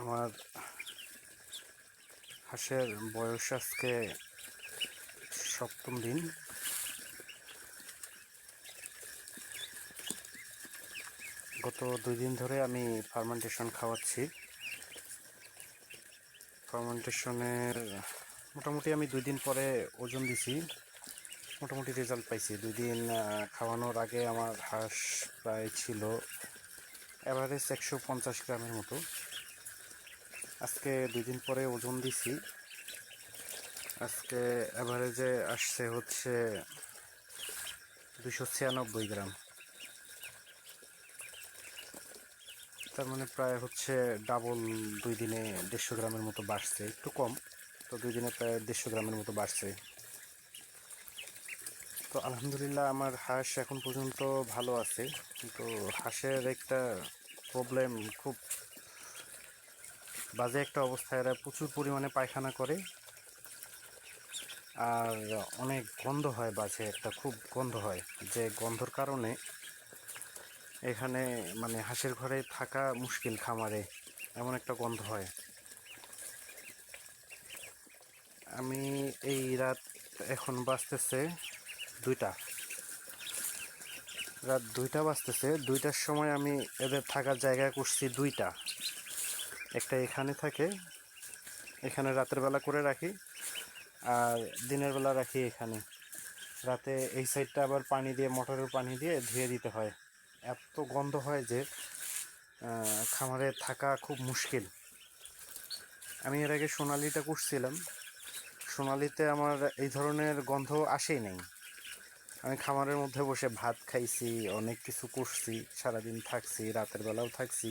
আমার হাঁসের বয়স আজকে সপ্তম দিন। গত দুই দিন ধরে আমি ফার্মেন্টেশন খাওয়াচ্ছি। ফার্মেন্টেশনের মোটামুটি আমি দুই দিন পরে ওজন দিছি। মোটামুটি রেজাল্ট পাইছি। দুই দিন খাওয়ানোর আগে আমার হাঁস প্রায় ছিল অ্যাভারেজ একশো পঞ্চাশ গ্রামের মতো। আজকে দুই দিন পরে ওজন দিছি। আজকে অ্যাভারেজে আসছে হচ্ছে দুশো ছিয়ানব্বই গ্রাম। তার মানে প্রায় হচ্ছে ডাবল দুই দিনে দেড়শো গ্রামের মতো বাড়ছে, একটু কম। তো দুই দিনে প্রায় দেড়শো গ্রামের মতো বাড়ছে। তো আলহামদুলিল্লাহ আমার হাঁস এখন পর্যন্ত ভালো আছে, কিন্তু হাঁসের একটা প্রবলেম খুব বাজে একটা অবস্থায় এরা প্রচুর পরিমাণে পায়খানা করে। আর অনেক গন্ধ হয় বাজে, একটা খুব গন্ধ হয়। যে গন্ধর কারণে এখানে মানে হাঁসের ঘরে থাকা মুশকিল খামারে এমন একটা গন্ধ হয়। আমি এই রাত এখন বাজতেছে দুইটা। রাত দুইটা বাজতেছে, দুইটার সময় আমি এদের থাকার জায়গা করছি দুইটা। একটা এখানে থাকে, এখানে রাতের বেলা করে রাখি, আর দিনের বেলা রাখি এখানে। রাতে এই সাইডটা আবার পানি দিয়ে, মোটরের পানি দিয়ে ধুয়ে দিতে হয়। এত গন্ধ হয় যে খামারে থাকা খুব মুশকিল। আমি এর আগে সোনালিটা করছিলাম সোনালিতে আমার এই ধরনের গন্ধ আসেই নাই। আমি খামারের মধ্যে বসে ভাত খাইছি, অনেক কিছু করছি, সারাদিন থাকছি, রাতের বেলাও থাকছি।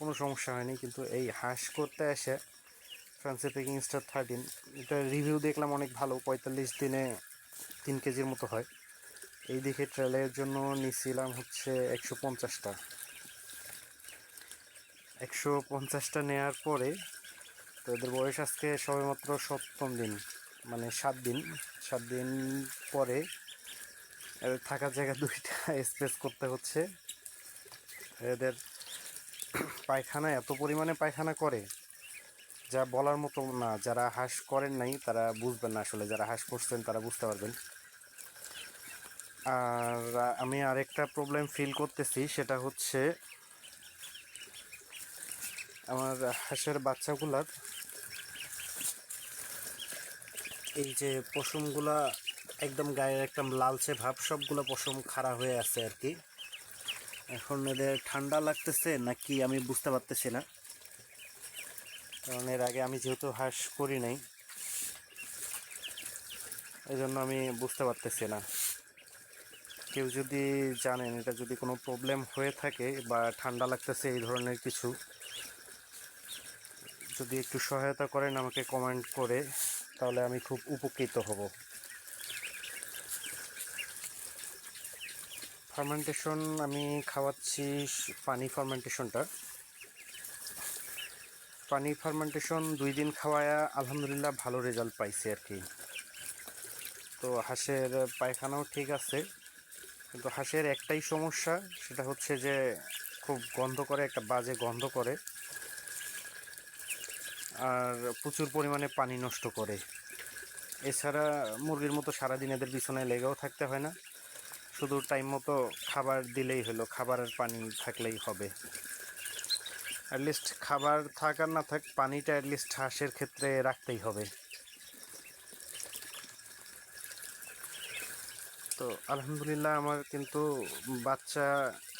কোনো সমস্যা হয়নি, কিন্তু এই হাঁস করতে এসে ফ্রান্সে পেকিং স্টার থার্টিন এটা রিভিউ দেখলাম অনেক ভালো, পঁয়তাল্লিশ দিনে তিন কেজির মতো হয়। এই দিকে ট্রেলের জন্য নিছিলাম হচ্ছে একশো পঞ্চাশটা। একশো পঞ্চাশটা নেওয়ার পরে তো এদের বয়স আজকে সবেমাত্র সপ্তম দিন মানে সাত দিন। সাত দিন পরে এদের থাকার জায়গা দুইটা স্পেস করতে হচ্ছে। এদের পায়খানা, এত পরিমাণে পায়খানা করে যা বলার মতো না। যারা হাঁস করেন নাই, তারা বুঝবেন না আসলে। যারা হাঁস করছেন, তারা বুঝতে পারবেন। আর আমি আরেকটা প্রবলেম ফিল করতেছি, সেটা হচ্ছে আমার হাঁসের বাচ্চাগুলার এই যে পশমগুলা একদম গায়ের একদম লালচে ভাব, সবগুলো পশম খাড়া হয়ে আছে আর কি। এখন এদের ঠান্ডা লাগতেছে নাকি আমি বুঝতে পারতেছি না। কারণ এর আগে আমি যেহেতু হাঁস করি নাই এই জন্য আমি বুঝতে পারতেছি না। কেউ যদি জানেন এটা যদি কোনো প্রবলেম হয়ে থাকে বা ঠান্ডা লাগতেছে এই ধরনের কিছু, যদি একটু সহায়তা করেন আমাকে কমেন্ট করে, তাহলে আমি খুব উপকৃত হব। ফার্মেন্টেশন আমি খাওয়াচ্ছি পানি ফার্মেন্টেশনটা পানি ফার্মেন্টেশন দুই দিন খাওয়ায়া আলহামদুলিল্লাহ ভালো রেজাল্ট পাইছে আর কি তো হাঁসের পায়খানাও ঠিক আছে, কিন্তু হাঁসের একটাই সমস্যা, সেটা হচ্ছে যে খুব গন্ধ করে, একটা বাজে গন্ধ করে, আর প্রচুর পরিমাণে পানি নষ্ট করে। এছাড়া মুরগির মতো সারাদিন এদের বিছানায় লেগেও থাকতে হয় না। শুধু টাইম মতো খাবার দিলেই হলো, খাবারের পানি থাকলেই হবে। অ্যাটলিস্ট খাবার থাক আর না থাক, পানিটা অ্যাটলিস্ট হাঁসের ক্ষেত্রে রাখতেই হবে। তো আলহামদুলিল্লাহ আমার কিন্তু বাচ্চা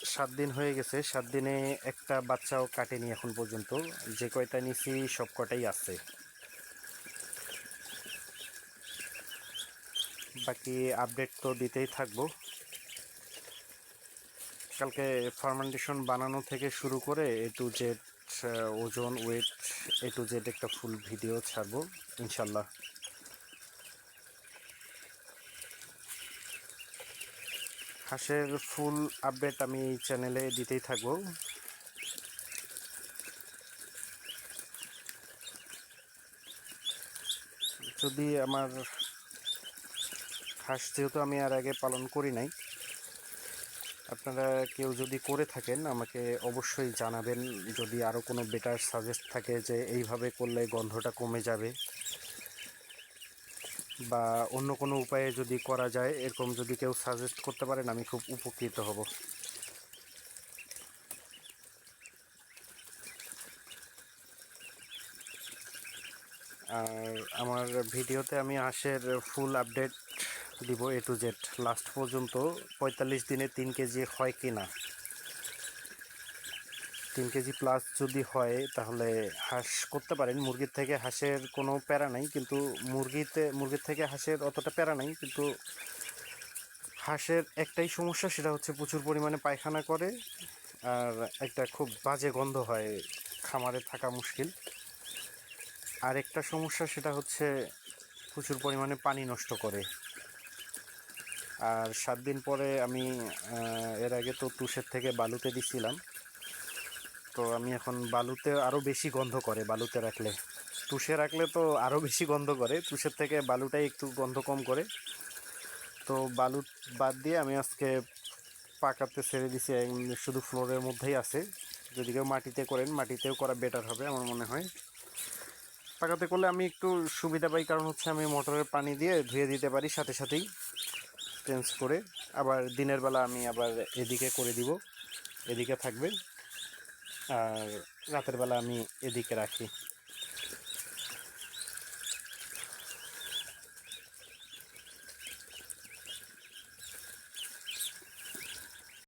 সাত দিন হয়ে গেছে। সাত দিনে একটা বাচ্চাও কাটেনি এখন পর্যন্ত। যে কয়টা নিছি সব কটাই আছে। বাকি আপডেট তো দিতেই থাকব। কালকে ফার্মেন্টেশন বানানো থেকে শুরু করে এ টু জেড ওজন ওয়েট এ টু জেড একটা ফুল ভিডিও ছাড়বো, ইনশাল্লাহ। হাঁসের ফুল আপডেট আমি এই চ্যানেলে দিতেই থাকব। যদি আমার হাঁস যেহেতু আমি আর আগে পালন করি নাই, আপনারা কেউ যদি করে থাকেন, আমাকে অবশ্যই জানাবেন। যদি আরও কোনো বেটার সাজেস্ট থাকে যে এইভাবে করলে গন্ধটা কমে যাবে বা অন্য কোনো উপায়ে যদি করা যায়, এরকম যদি কেউ সাজেস্ট করতে পারেন, আমি খুব উপকৃত হব। আর আমার ভিডিওতে আমি হাঁসের ফুল আপডেট দিব এ টু জেড লাস্ট পর্যন্ত পঁয়তাল্লিশ দিনে তিন কেজি হয় কি না? তিন কেজি প্লাস যদি হয়, তাহলে হাঁস করতে পারেন। মুরগির থেকে হাঁসের কোনো প্যারা নাই, কিন্তু মুরগিতে, মুরগির থেকে হাঁসের অতটা প্যারা নাই, কিন্তু হাঁসের একটাই সমস্যা, সেটা হচ্ছে প্রচুর পরিমাণে পায়খানা করে, আর একটা খুব বাজে গন্ধ হয় খামারে থাকা মুশকিল। আর একটা সমস্যা, সেটা হচ্ছে প্রচুর পরিমাণে পানি নষ্ট করে। আর সাত দিন পরে আমি এর আগে তো তুষের থেকে বালুতে দিছিলাম। তো আমি এখন বালুতে আরও বেশি গন্ধ করে, বালুতে রাখলে। তুষে রাখলে তো আরও বেশি গন্ধ করে, তুষের থেকে বালুটাই একটু গন্ধ কম করে। তো বালু বাদ দিয়ে আমি আজকে পাকাতে ছেড়ে দিছি শুধু ফ্লোরের মধ্যেই আছে। যদি কেউ মাটিতে করেন, মাটিতেও করা বেটার হবে আমার মনে হয়। পাকাতে করলে আমি একটু সুবিধা পাই, কারণ হচ্ছে আমি মোটরের পানি দিয়ে ধুয়ে দিতে পারি সাথে সাথেই। চেঞ্জ করে আবার দিনের বেলা আমি আবার এদিকে করে দিব, এদিকে থাকবে। আর রাতের বেলা আমি এদিকে রাখি।